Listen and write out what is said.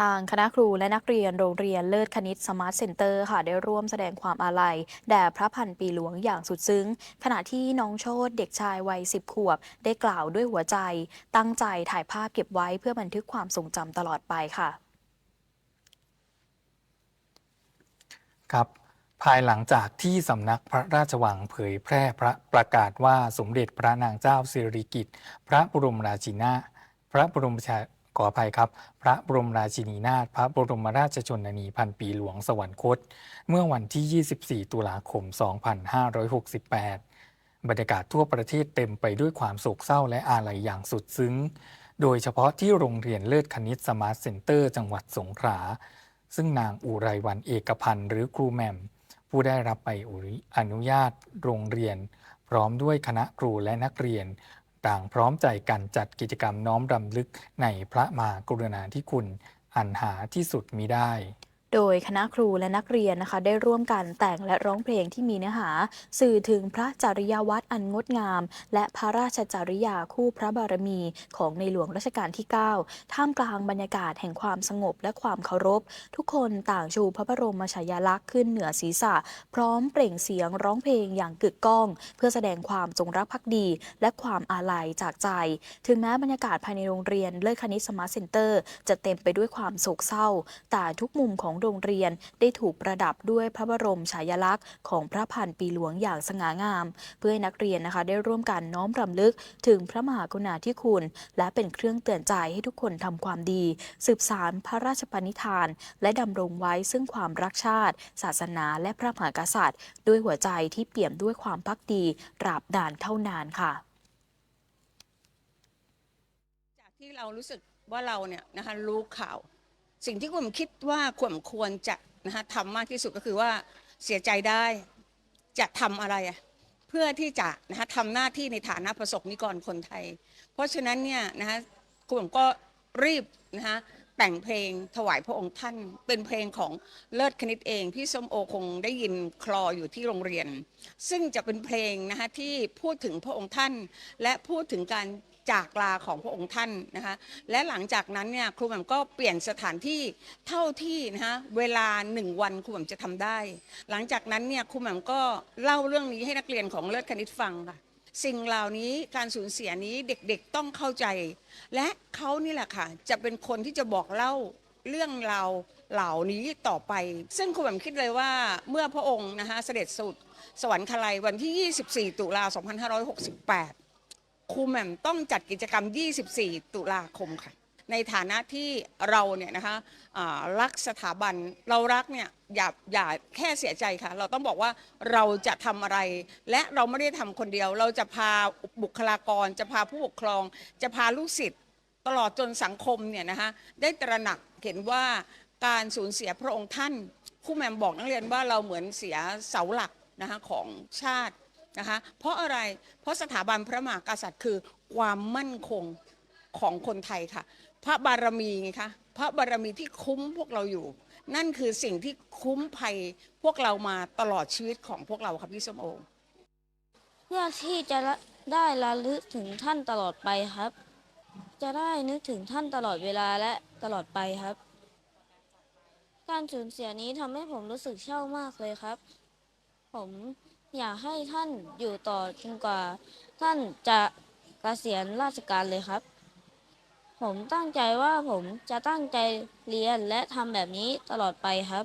ทางคณะครูและนักเรียนโรงเรียนเลิศคณิตสมาร์ทเซ็นเตอร์ค่ะ ได้ร่วมแสดงความอาลัย แด่พระพันปีหลวงอย่างสุดซึ้ง ขณะที่น้องโชตเด็กชายวัย10ขวบ ได้กล่าวด้วยหัวใจ ตั้งใจถ่ายภาพเก็บไว้เพื่อบันทึกความทรงจำตลอดไปค่ะ ครับภายหลังจากที่สำนักพระราชวังเผยแพร่พระประกาศว่าสมเด็จพระนางเจ้าสิริกิติ์พระบรมราชินา พระบรมชา ออภัยครับ พระบรมราชินีนาถพระบรมราชชนนีพันปีหลวงสวรรคต เมื่อวันที่ 24 ตุลาคม 2568 บรรยากาศทั่วประเทศเต็มไปด้วยความโศกเศร้าและอาลัยอย่างสุดซึ้ง โดยเฉพาะที่โรงเรียนเลิศคณิตสมาร์ทเซ็นเตอร์จังหวัดสงขลาซึ่งนางอุไรวันเอกพันธ์หรือครูแมม ผู้ได้รับใบอนุญาตโรงเรียน พร้อมด้วยคณะครูและนักเรียน ต่างพร้อมใจกันจัดกิจกรรมน้อมรำลึกในพระมหากรุณาธิคุณ อันหาที่สุดมิได้ โดยคณะครูและนักเรียนนะคะ ได้ร่วมกันแต่งและร้องเพลงที่มีเนื้อหา สื่อถึงพระจริยวัตรอันงดงาม และพระราชจริยาคู่พระบารมีของในหลวงรัชกาลที่ 9 ท่ามกลางบรรยากาศแห่งความสงบและความเคารพ ทุกคนต่างชูพระบรมฉายาลักษณ์ขึ้นเหนือศีรษะ พร้อมเปล่งเสียงร้องเพลงอย่างกึกก้อง เพื่อแสดงความจงรักภักดี และความอาลัยจากใจ ถึงแม้บรรยากาศภายในโรงเรียนเลิศคณิตสมาร์ทเซ็นเตอร์ จะเต็มไปด้วยความโศกเศร้า แต่ทุกมุมของโรงเรียนได้ถูกประดับด้วยพระบรมฉายาลักษณ์ของพระพันปีหลวงอย่างสง่างาม เพื่อให้นักเรียนนะคะได้ร่วมกันน้อมรำลึกถึงพระมหากรุณาธิคุณ และเป็นเครื่องเตือนใจให้ทุกคนทำความดี สืบสารพระราชปณิธาน และดำรงไว้ซึ่งความรักชาติ ศาสนาและพระมหากษัตริย์ ด้วยหัวใจที่เปี่ยมด้วยความพักดีตราบนานเท่านานค่ะจากที่เรารู้สึกว่าเราเนี่ยนะคะรู้ข่าว สิ่งที่ผมคิดว่าควรควรจะนะคะทำมากที่สุดก็คือว่าเสียใจได้จะทำอะไรเพื่อที่จะนะคะทำหน้าที่ในฐานะประสบนิกรคนไทย เพราะฉะนั้นเนี่ยนะคะผมก็รีบนะคะ แต่งเพลงถวายพระองค์ท่าน เป็นเพลงของเลิศคณิตเอง พี่ส้มโอคงได้ยินคลออยู่ที่โรงเรียน ซึ่งจะเป็นเพลงนะคะที่พูดถึงพระองค์ท่าน และพูดถึงการจากลาของพระองค์ท่านนะคะและหลังจากนั้นเนี่ยครูแหม่มก็เปลี่ยนสถานที่เท่าที่นะคะเวลาหนึ่งวันครูแหม่มจะทำได้ หลังจากนั้นเนี่ยครูแหม่มก็เล่าเรื่องนี้ให้นักเรียนของเลิศคณิตฟังค่ะ สิ่งเหล่านี้การสูญเสียนี้เด็กๆต้องเข้าใจ และเขานี่แหละค่ะ จะเป็นคนที่จะบอกเล่าเรื่องราวเหล่านี้ต่อไป ซึ่งครูแหม่มคิดเลยว่าเมื่อพระองค์นะคะเสด็จสุด สวรรคาลัยวันที่ 24 ตุลา 2568ครูแหม่มต้องจัดกิจกรรม 24 ตุลาคมค่ะ ในฐานะที่เราเนี่ยนะคะรักสถาบันเรารักเนี่ยอย่าอย่าแค่เสียใจค่ะ เราต้องบอกว่าเราจะทำอะไร และเราไม่ได้ทำคนเดียว เราจะพาบุคลากร จะพาผู้ปกครอง จะพาลูกศิษย์ตลอดจนสังคมเนี่ยนะคะได้ตระหนักเห็นว่าการสูญเสียพระองค์ท่านครูแหม่มบอกนักเรียนว่าเราเหมือนเสียเสาหลักนะคะของชาตินะคะเพราะอะไรเพราะสถาบันพระมหากษัตริย์คือความมั่นคง ของคนไทยค่ะ พระบารมีไงคะพระบารมีที่คุ้มพวกเราอยู่ นั่นคือสิ่งที่คุ้มภัยพวกเรามาตลอดชีวิตของพวกเราครับพี่ส้มโอเพื่อที่จะละได้ระลึกถึงท่านตลอดไปครับ จะได้นึกถึงท่านตลอดเวลาและตลอดไปครับ การสูญเสียนี้ทำให้ผมรู้สึกเศร้ามากเลยครับ ผมอยากให้ท่านอยู่ต่อจนกว่า ท่านจะเกษียณราชการเลยครับ ผมตั้งใจว่าผมจะตั้งใจเรียนและทำแบบนี้ตลอดไปครับ